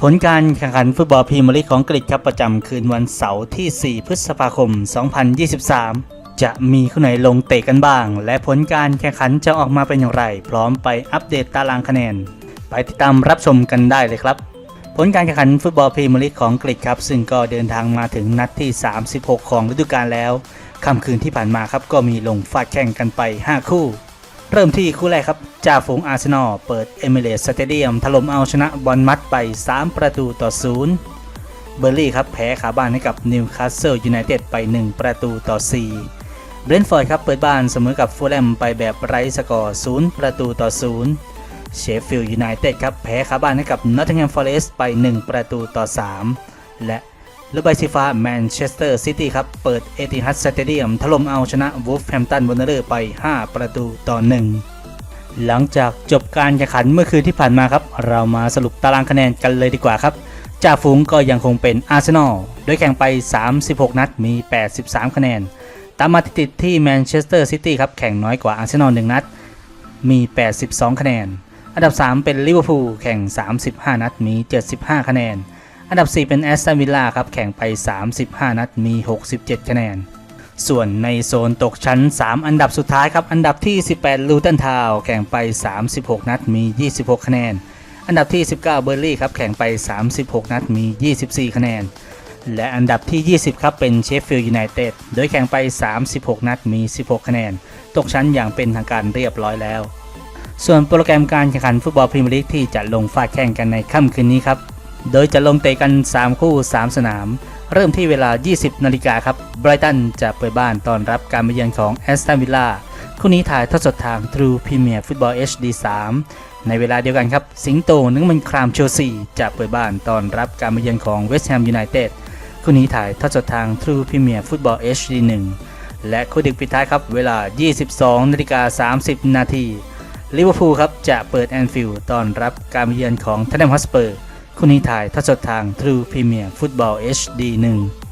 ผลการแข่งขันฟุตบอลพรีเมียร์ลีกของอังกฤษครับประจำคืนวันเสาร์ที่ 4 พฤษภาคม 2023 จะมีคู่ไหนลงเตะกันบ้าง และผลการแข่งขันจะออกมาเป็นอย่างไร พร้อมไปอัปเดตตารางคะแนน ไปติดตามรับชมกันได้เลยครับ ผลการแข่งขันฟุตบอลพรีเมียร์ลีกของอังกฤษครับ ซึ่งก็เดินทางมาถึงนัดที่ 36 ของฤดูกาลแล้วค่ำคืนที่ผ่านมาครับก็มีลงฟาดแข่งกันไป 5 คู่ เริ่มที่คู่แรกครับจ่าฝูงอาร์เซนอลเปิดเอมิเรตสเตเดียมถล่มเอาชนะบอลมัดไป 3 ประตูต่อ0เบอร์ลี่ครับแพ้ขาบ้านให้กับนิวคาสเซิลยูไนเต็ดไป 1 ประตูต่อ 4 เบรนท์ฟอร์ดครับเปิดบ้านเสมอกับฟูลแลมไปแบบไร้สกอร์ 0 ประตูต่อ 0 เชฟฟิลด์ยูไนเต็ดครับแพ้ขาบ้านให้กับนอตติงแฮมฟอเรสต์ไป 1 ประตูต่อ 3 และ ลูกใบสีฟ้าแมนเชสเตอร์ซิตี้ครับ เปิดเอติฮัดสเตเดียมถล่มเอาชนะวูฟแฮมตันวอร์เรอร์ไป 5 ประตูต่อ 1 หลังจากจบการแข่งขันเมื่อคืนที่ผ่านมาครับ เรามาสรุปตารางคะแนนกันเลยดีกว่าครับจ่าฝูงก็ยังคงเป็นอาร์เซนอลโดยแข่งไป 36 นัดมี 83 คะแนน ตามมาติดที่แมนเชสเตอร์ซิตี้ครับแข่งน้อยกว่าอาร์เซนอล1นัด มี 82 คะแนน อันดับ 3 เป็นลิเวอร์พูลแข่ง 35 นัดมี 75 คะแนน อันดับ 4 เป็นแอสตันวิลล่าครับ แข่งไป 35 นัดมี 67 คะแนน ส่วนในโซนตกชั้น 3 อันดับสุดท้ายครับ อันดับที่ 18 ลูตันทาวแข่งไป 36 นัดมี 26 คะแนน อันดับที่ 19 เบอร์ลี่ครับ แข่งไป 36 นัดมี 24 คะแนน และอันดับที่ 20 ครับเป็นเชฟฟิลด์ยูไนเต็ด โดยแข่งไป 36 นัดมี 16 คะแนน ตกชั้นอย่างเป็นทางการเรียบร้อยแล้ว ส่วนโปรแกรมการแข่งขันฟุตบอลพรีเมียร์ลีกที่จะลงฟาดแข่งกันในค่ำคืนนี้ครับ โดยจะลงเตะกัน 3 คู่ 3 สนาม เริ่มที่เวลา 20 นาฬิกาครับไบรตันจะเปิดบ้านต้อนรับการมาเยือนของแอสตันวิลล่าคู่นี้ถ่ายทอดสดทาง True Premier Football HD 3 ในเวลาเดียวกันครับ สิงโตนึกมันครามเชลซีจะเปิดบ้านต้อนรับการมาเยือนของเวสต์แฮมยูไนเต็ดคู่นี้ถ่ายทอดสดทาง True Premier Football HD 1 และคู่ดึกปิดท้ายครับ เวลา 22นาฬิกา30 นาทีลิเวอร์พูลครับจะเปิดแอนฟิลด์ต้อนรับการมาเยือนของเทนเนมฮอสเปอร์ คุณนี้ถ่ายทอดสดทาง True Premier Football HD 1